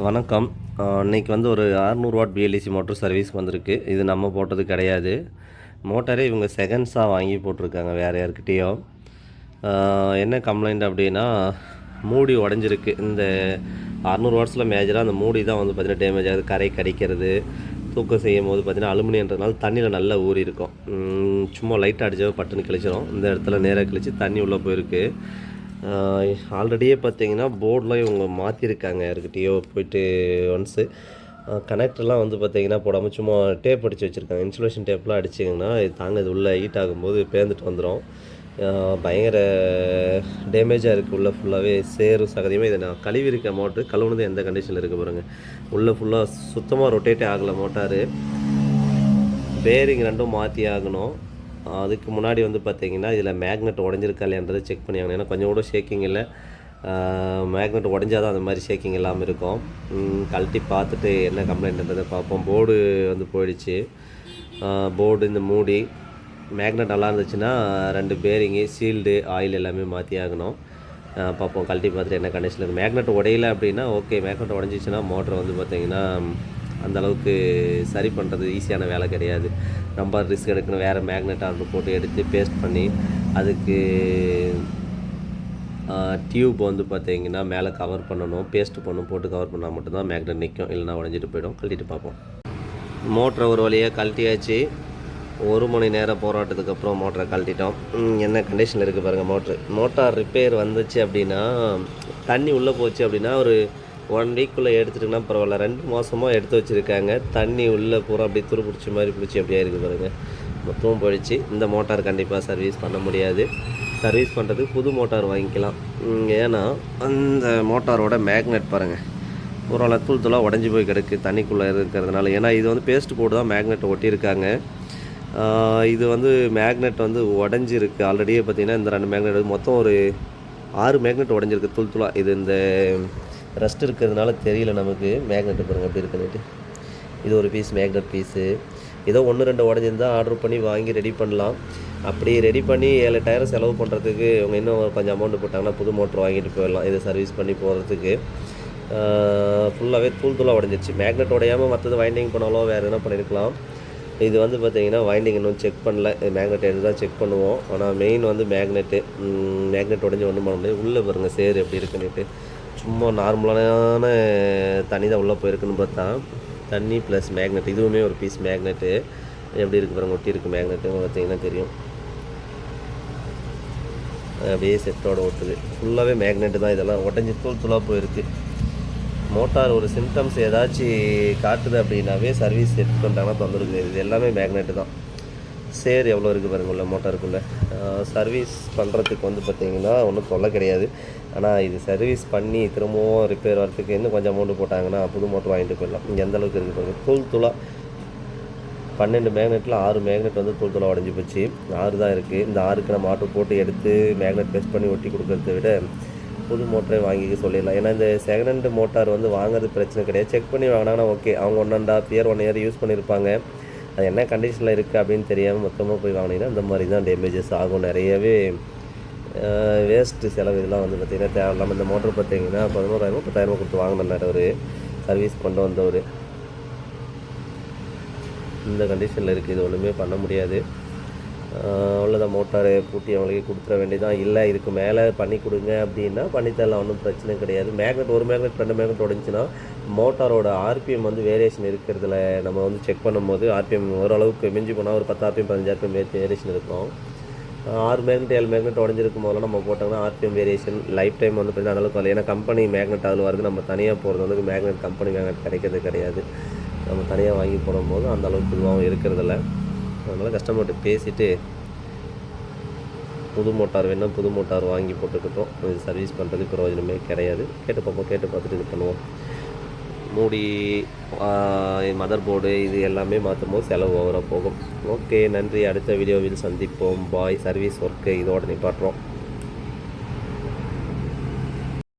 வணக்கம். இன்றைக்கி வந்து ஒரு 600 வாட் பிஎல்இசி மோட்டர் சர்வீஸ்க்கு வந்திருக்கு. இது நம்ம போட்டது கிடையாது. மோட்டாரே இவங்க செகண்ட்ஸாக வாங்கி போட்டிருக்காங்க வேறு யாருக்கிட்டேயோ என்ன கம்ப்ளைண்ட் அப்படின்னா மூடி உடஞ்சிருக்கு. இந்த 600 வாட்ஸில் மேஜராக அந்த மூடி தான் வந்து பார்த்திங்கன்னா டேமேஜ் ஆகுது. கரை கடிக்கிறது தூக்கம் செய்யும் போது பார்த்திங்கன்னா அலுமினியன்றதுனால தண்ணியில் நல்லா ஊறி இருக்கும் சும்மா லைட்டாக அடிச்சாவே பட்டுன்னு கிழிச்சிரும். இந்த இடத்துல நேராக கிழிச்சு தண்ணி உள்ளே போயிருக்கு. ஆல்ரெடியே பார்த்தீங்கன்னா போர்டெலாம் இவங்க மாற்றிருக்காங்க யாருக்கிட்டேயோ போயிட்டு ஒன்ஸு கனெக்டர்லாம் வந்து பார்த்தீங்கன்னா போடாமல் சும்மா டேப் அடித்து வச்சுருக்காங்க. இன்சுலேஷன் டேப்லாம் அடிச்சிங்கன்னா இது தாங்க இது உள்ளே ஹீட் ஆகும்போது பேர்ந்துட்டு வந்துடும் பயங்கர டேமேஜாக இருக்குது உள்ளே ஃபுல்லாகவே சேரும் சகதியுமே. இதை நான் கழுவி இருக்க மோட்ரு கழுவுனது எந்த கண்டிஷனில் இருக்க பாருங்கள் உள்ளே ஃபுல்லாக சுத்தமாக ரொட்டேட்டே ஆகலை மோட்டாரு பேரிங் ரெண்டும் மாற்றி ஆகணும். அதுக்கு முன்னாடி வந்து பார்த்தீங்கன்னா இதில் மேக்னெட் உடஞ்சிருக்கா இல்லையன்றதை செக் பண்ணியாங்க. ஏன்னா கொஞ்சம் கூட ஷேக்கிங் இல்லை. மேக்னெட் உடஞ்சாதான் அந்த மாதிரி ஷேக்கிங் இல்லாமல் இருக்கும். கழட்டி பார்த்துட்டு என்ன கம்ப்ளைண்ட்ன்றதை பார்ப்போம். போர்டு வந்து போயிடுச்சு. போர்டு இந்த மூடி. மேக்னெட் நல்லா இருந்துச்சுன்னா ரெண்டு பேரிங்கு சீல்டு ஆயில் எல்லாமே மாற்றி ஆகணும். பார்ப்போம். கழட்டி பார்த்துட்டு என்ன கண்டிஷன் இருக்குது மேக்னெட் உடையல அப்படின்னா ஓகே மேக்னெட் உடஞ்சிச்சுன்னா மோட்டர் வந்து பார்த்திங்கன்னா அந்த அளவுக்கு சரி பண்ணுறது ஈஸியான வேலை கிடையாது. ரொம்ப ரிஸ்க் எடுக்கணும். வேறு மேக்னெட் ஆர்டர் போட்டு எடுத்து பேஸ்ட் பண்ணி அதுக்கு டியூப் வந்து பார்த்தீங்கன்னா மேலே கவர் பண்ணணும். பேஸ்ட் பண்ணணும் போட்டு கவர் பண்ணால் மட்டும்தான் மேக்னெட் நிற்கும் இல்லைனா உடஞ்சிட்டு போயிடும். கழட்டிட்டு பார்ப்போம். மோட்டரை ஒரு வழியாக கழட்டியாச்சு. ஒரு மணி நேரம் போராட்டத்துக்கு அப்புறம் மோட்டரை கழட்டிட்டோம். என்ன கண்டிஷனில் இருக்குது பாருங்கள் மோட்ரு மோட்டார். ரிப்பேர் வந்துச்சு அப்படின்னா தண்ணி உள்ளே போச்சு அப்படின்னா ஒரு ஒன் வீக்குள்ளே எடுத்துட்டுனா பரவாயில்ல. ரெண்டு மாதமாக எடுத்து வச்சுருக்காங்க. தண்ணி உள்ளே பூரா அப்படியே துரு பிடிச்ச மாதிரி பிடிச்சி அப்படியே இருக்குது பாருங்கள் மொத்தமும் போயிடுச்சு. இந்த மோட்டார் கண்டிப்பாக சர்வீஸ் பண்ண முடியாது. சர்வீஸ் பண்ணுறதுக்கு புது மோட்டார் வாங்கிக்கலாம். ஏன்னா அந்த மோட்டாரோட மேக்னெட் பாருங்கள் ஒரு தூள் தூளாக உடஞ்சி போய் கிடக்கு தண்ணிக்குள்ளே இருக்கிறதுனால. ஏன்னா இது வந்து பேஸ்ட் போட்டு தான் மேக்னெட் ஒட்டியிருக்காங்க. இது வந்து மேக்னெட் வந்து உடஞ்சிருக்கு. ஆல்ரெடியே பார்த்திங்கன்னா இந்த ரெண்டு மேக்னெட் மொத்தம் ஒரு ஆறு மேக்னெட் உடஞ்சிருக்கு. தூள் தூளாக இது இந்த ரஸ்ட் இருக்கிறதுனால தெரியல நமக்கு. மேக்னெட் பாருங்கள் அப்படி இருக்குன்னுட்டு. இது ஒரு பீஸ் மேக்னெட் பீஸு ஏதோ ஒன்று ரெண்டு உடஞ்சிருந்தா ஆர்டர் பண்ணி வாங்கி ரெடி பண்ணலாம். அப்படி ரெடி பண்ணி ஏழு டயரை செலவு பண்ணுறதுக்கு அவங்க இன்னும் கொஞ்சம் அமௌண்ட் போட்டாங்கன்னா புது மோட்டர் வாங்கிட்டு போயிடலாம். இதை சர்வீஸ் பண்ணி போகிறதுக்கு ஃபுல்லாகவே தூள் தூளாக உடஞ்சிருச்சு. மேக்னெட் உடையாமல் மற்றது வைண்டிங் பண்ணாலோ வேறு எதனா பண்ணியிருக்கலாம் இது வந்து பார்த்திங்கன்னா வைண்டிங் இன்னும் செக் பண்ணல. மேக்னெட் எடுத்து தான் செக் பண்ணுவோம். ஆனால் மெயின் வந்து மேக்னெட்டு மேக்னெட் உடஞ்சி ஒன்றும் பண்ண முடியாது. உள்ளே பாருங்கள் சேர் எப்படி இருக்குன்னுட்டு. சும்மா நார்மலான தண்ணி தான் உள்ளே போயிருக்குன்னு பார்த்தா தண்ணி ப்ளஸ் மேக்னெட் இதுவுமே ஒரு பீஸ் மேக்னெட்டு எப்படி இருக்கு பாருங்க ஒட்டி இருக்குது மேக்னெட்டு பார்த்தீங்கன்னா தெரியும். அப்படியே செட்டோட ஒட்டுது. ஃபுல்லாகவே மேக்னெட்டு தான் இதெல்லாம். உடஞ்சி தூள் தூளாக போயிருக்கு. மோட்டார் ஒரு சிம்டம்ஸ் ஏதாச்சும் காட்டுது அப்படின்னாவே சர்வீஸ் செட் பண்ணிட்டாங்கன்னா தொந்தரவு இது எல்லாமே மேக்னெட்டு தான். சேர் எவ்வளோ இருக்குது பாருங்கள் உள்ள மோட்டாருக்குள்ளே சர்வீஸ் பண்ணுறதுக்கு வந்து பார்த்திங்கன்னா ஒன்றும் தொல்லை கிடையாது. ஆனால் இது சர்வீஸ் பண்ணி திரும்பவும் ரிப்பேர் வரதுக்கு இன்னும் கொஞ்சம் அமௌண்ட் போட்டாங்கன்னா புது மோட்டர் வாங்கிட்டு போயிடலாம். இங்கே எந்த அளவுக்கு இருக்குது பாருங்கள் தூள் தூளாக பன்னெண்டு மேக்னெட்டில் ஆறு மேக்னெட் வந்து தூள் தூளாக உடஞ்சி போச்சு. ஆறு தான் இருக்குது இந்த ஆறுக்கு நம்ம ஆட்டோ போட்டு எடுத்து மேக்னெட் பேஸ்ட் பண்ணி ஒட்டி கொடுக்கறத விட புது மோட்டரை வாங்கிக்க சொல்லிடலாம். ஏன்னா இந்த செகண்ட் ஹேண்டு மோட்டார் வந்து வாங்குறது பிரச்சனை கிடையாது. செக் பண்ணி வாங்கினாங்கன்னா ஓகே அவங்க one and half year one year use பண்ணியிருப்பாங்க அது என்ன கண்டிஷனில் இருக்குது அப்படின்னு தெரியாமல் மொத்தமாக போய் வாங்கினீங்கன்னா இந்த மாதிரி தான் டேமேஜஸ் ஆகும். நிறையவே வேஸ்ட்டு செலவு இதெல்லாம் வந்து பார்த்திங்கன்னா தேவையில்லாமல் இந்த மோட்டர் பார்த்தீங்கன்னா பதினோராயிரமோ பத்தாயிரமோ கொடுத்து வாங்கினார் அவர். சர்வீஸ் கொண்டு வந்தவர். இந்த கண்டிஷனில் இருக்குது இது ஒன்றுமே பண்ண முடியாது. ஆஹ் அவ்வளோதான் மோட்டாரை பூட்டி அவங்களுக்கு கொடுத்துட வேண்டியதான் இல்லை இதுக்கு மேலே பண்ணி கொடுங்க அப்படின்னா பண்ணித்தரலாம் ஒன்றும் பிரச்சனை கிடையாது. மேக்னெட் ஒரு மேக்னெட் ரெண்டு மேக்னெட் உடஞ்சுன்னா மோட்டாரோட ஆர்பிஎம் வந்து வேரியேஷன் இருக்கிறதுல நம்ம வந்து செக் பண்ணும்போது ஆர்பிஎம் ஓரளவுக்கு மிஞ்சி போனால் ஒரு பத்து ஆர்பிஎம் பதினஞ்சு ஆர்பிஎம் வேரியேஷன் இருக்கும். ஆறு மேக்னெட் ஏழு மேக்னெட் உடஞ்சிருக்கும் போதெல்லாம் நம்ம போட்டோம்னா ஆர்பிஎம் வேரியேஷன் லைஃப் டைம் வந்து பார்த்தீங்கன்னா அளவுக்கு வரல. ஏன்னா கம்பெனி மேக்னெட் அதில் வருது. நம்ம தனியாக போகிறது வந்து மேக்னெட் கம்பெனி மேக்னெட் கிடைக்கிறது கிடையாது. நம்ம தனியாக வாங்கி போடும்போது அந்த அளவுக்கு இதுவாகவும் இருக்கிறதில்ல. அதனால் கஸ்டமர்கிட்ட பேசிவிட்டு புது மோட்டார் வேணால் புது மோட்டார் வாங்கி போட்டுக்கிட்டோம். இது சர்வீஸ் பண்ணுறது பிரயோஜனமே கிடையாது. கேட்டு பார்ப்போம் கேட்டு பார்த்துட்டு இது பண்ணுவோம். மூடி மதர் போர்டு இது எல்லாமே மாற்றும் போது செலவு ஓவராக போகும். ஓகே நன்றி. அடுத்த வீடியோவில் சந்திப்போம். பாய். சர்வீஸ் ஒர்க்கு இதோட நிப்பாட்டுறோம்.